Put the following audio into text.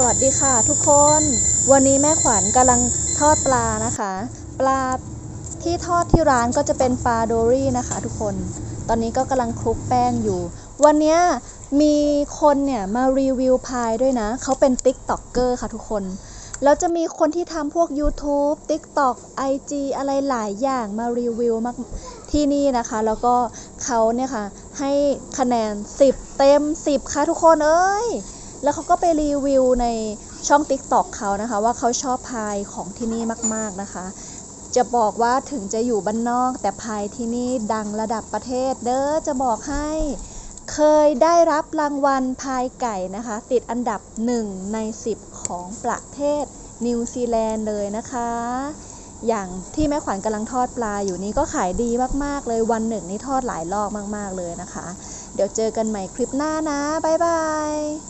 สวัสดีค่ะทุกคน วันนี้แม่ขวัญกำลังทอดปลานะคะ ปลาที่ทอดที่ร้านก็จะเป็นปลาโดรี่นะคะ ทุกคน ตอนนี้ก็กำลังคลุกแป้งอยู่ วันนี้มีคนเนี่ยมารีวิวพายด้วยนะ เขาเป็น t ิ k t o k เกอร์ค่ะทุกคน แล้วจะมีคนที่ทำพวก YouTube TikTok IG อะไรหลายอย่างมารีวิวมากที่นี่นะคะ แล้วก็เขาเนี่ยค่ะให้คะแนน 10 เต็ม 10 ค่ะทุกคนเอ้ย แล้วเขาก็ไปรีวิวในช่อง TikTok เขานะคะ ว่าเขาชอบพายของที่นี่มาก ๆ นะคะ จะบอกว่าถึงจะอยู่บ้านนอก แต่พายที่นี่ดังระดับประเทศ เด้อจะบอกให้เคยได้รับรางวัลพายไก่นะคะ ติดอันดับ 1 ใน 10 ของประเทศนิวซีแลนด์เลยนะคะ อย่างที่แม่ขวัญกำลังทอดปลาอยู่นี้ก็ขายดีมากๆ เลยวันหนึ่งนี่ทอดหลายรอบมากๆเลยนะคะ เดี๋ยวเจอกันใหม่คลิปหน้านะ บ๊ายบาย